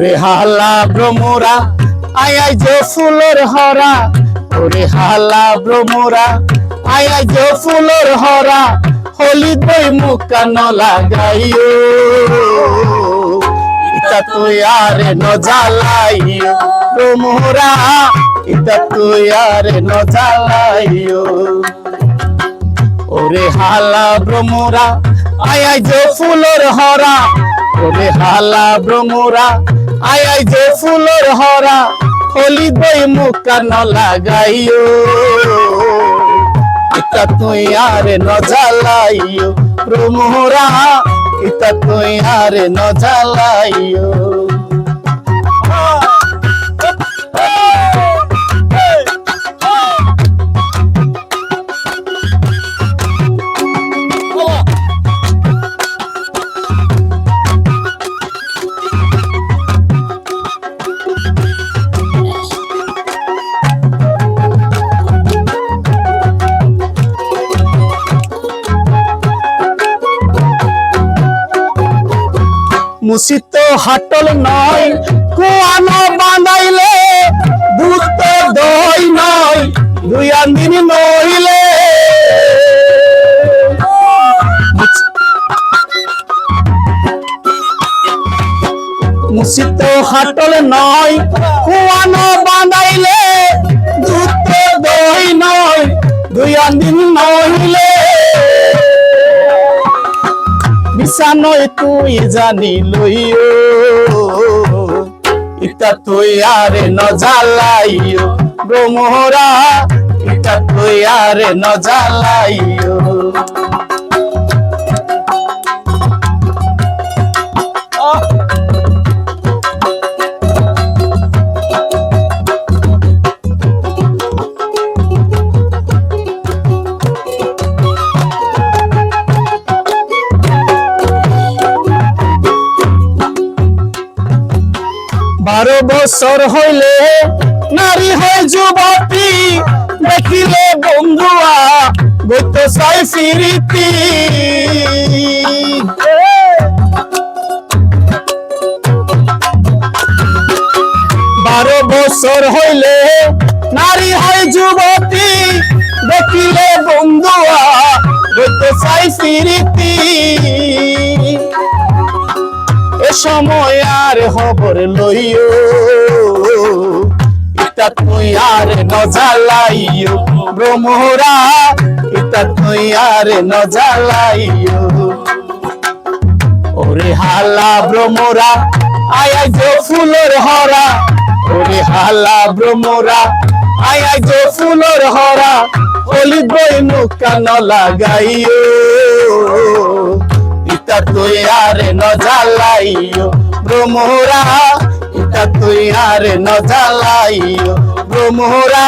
ওরে হালা ভ্রমরা আয় আয় যে ফুলের হরা। ওরে হালা ভ্রমরা আয় আয় যে ফুলের হরা। হলি বই মুখান লাগাইও। ইতা তুই আরে ন জ্বালাইও। ভ্রমরা ইতা তুই আরে ন জ্বালাইও। ওরে হালা ভ্রমরা আয় আয় যে ফুলের হরা। ওরে হালা ভ্রমরা আয় আয় যে ফুলর হরা, হলি বই ন লাগাইও। ইতা তুই আর ন জ্বালাইও। প্রমোরা ইতা তুই আর ন জ্বালাইও। মুসিত হাটল নয়, কুয়ানো বানাইলে দুধ তো দই নয় দুই দিন নইলে। মুসিত হাটল নয়, কুয়ানো বাঁধাইলে বিছানই তুই জানি লইও। ইতা তুই আরে ন জ্বালাইও। ব্রহ্মরা ইতা তুই আরে ন বারো বছর হইলে নারী হয় যুবতী। দেখিলে বন্ধুয়া গত চাই ফিরিতি। বারো বছর হইলে নারী হয় যুবতী। দেখিলে বন্ধুয়া গত চাই ফিরিতি। সময় আর খবর লইও। ইতা তুই আর ন জ্বালাইও, ব্রহ্মরা। ইতা তুই আর ন জ্বালাইও। ওরে হালা ভ্রমরা আয় যে ফুলের হরা। ওরে হালা ভ্রমরা আয় যে ফুলের হরা। হলি বই মুখান লাগাইও। ইতা তুই আরে নজালাইও ব্রহ্মরা ইতা তুই আরে নজালাইও ব্রহ্মরা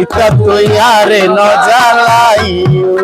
ইতা তুই আরে নজালাইও